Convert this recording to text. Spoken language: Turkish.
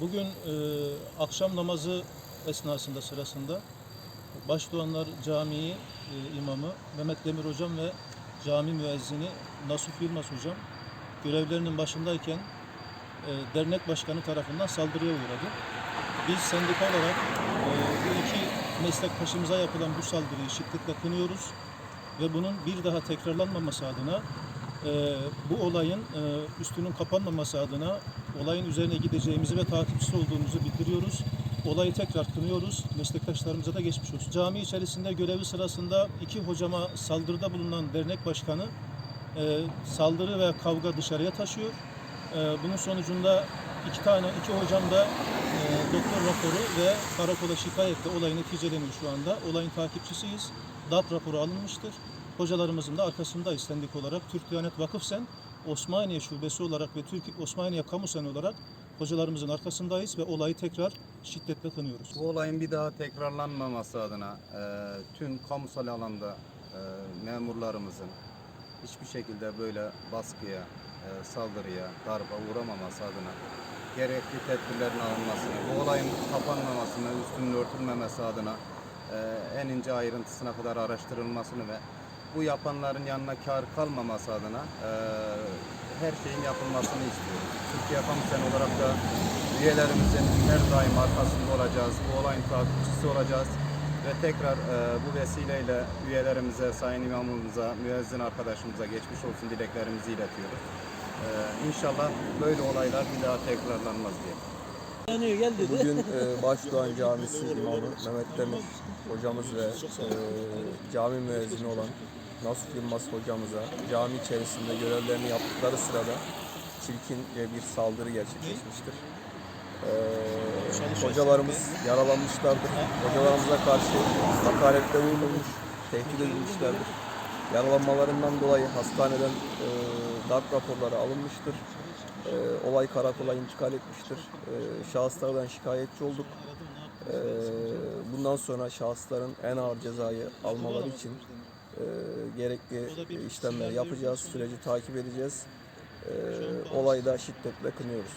Bugün e, akşam namazı esnasında sırasında Başdoğanlar Camii e, imamı Mehmet Demir Hocam ve cami müezzini Nasuh Yılmaz Hocam görevlerinin başındayken e, dernek başkanı tarafından saldırıya uğradı. Biz sendika olarak e, bu iki meslektaşımıza yapılan bu saldırıyı şiddetle kınıyoruz ve bunun bir daha tekrarlanmaması adına e, bu olayın e, üstünün kapanmaması adına olayın üzerine gideceğimizi ve takipçisi olduğumuzu bildiriyoruz. Olayı tekrar kınıyoruz. Meslektaşlarımıza da geçmiş olsun. Cami içerisinde görevi sırasında iki hocama saldırıda bulunan dernek başkanı e, saldırı ve kavga dışarıya taşıyor. E, bunun sonucunda iki tane iki hocam da e, doktor raporu ve karakola şikayetle olay neticeleniyor şu anda. Olayın takipçisiyiz. DAP raporu alınmıştır. Hocalarımızın da arkasındayız sendik olarak. Türk Diyanet Vakıfsen Osmaniye Şubesi olarak ve Türk Osmaniye Kamu Sen olarak hocalarımızın arkasındayız ve olayı tekrar şiddetle kınıyoruz. Bu olayın bir daha tekrarlanmaması adına e, tüm kamusal alanda e, memurlarımızın hiçbir şekilde böyle baskıya, e, saldırıya, darba uğramaması adına gerekli tedbirlerin alınmasını, bu olayın kapanmamasını, üstünün örtülmemesi adına e, en ince ayrıntısına kadar araştırılmasını ve bu yapanların yanına kar kalmaması adına e, her şeyin yapılmasını istiyoruz. Türkiye Kamu Sen olarak da üyelerimizin her daim arkasında olacağız. Bu olayın takipçisi olacağız. Ve tekrar e, bu vesileyle üyelerimize, sayın imamımıza, müezzin arkadaşımıza geçmiş olsun dileklerimizi iletiyoruz. E, inşallah böyle olaylar bir daha tekrarlanmaz diye. Bugün e, Başdoğan Camisi imamı Mehmet Demir hocamız ve e, cami müezzini olan Nasuh Yılmaz hocamıza cami içerisinde görevlerini yaptıkları sırada çirkince bir saldırı gerçekleşmiştir. E, hocalarımız yaralanmışlardır. Hocalarımıza karşı hakarette bulunmuş, tehdit edilmişlerdir. Yaralanmalarından dolayı hastaneden e, darp raporları alınmıştır. E, olay karakola intikal etmiştir. E, şahıslardan şikayetçi olduk. E, bundan sonra şahısların en ağır cezayı almaları için e, gerekli işlemler yapacağız. Süreci takip edeceğiz. E, olayı da şiddetle kınıyoruz.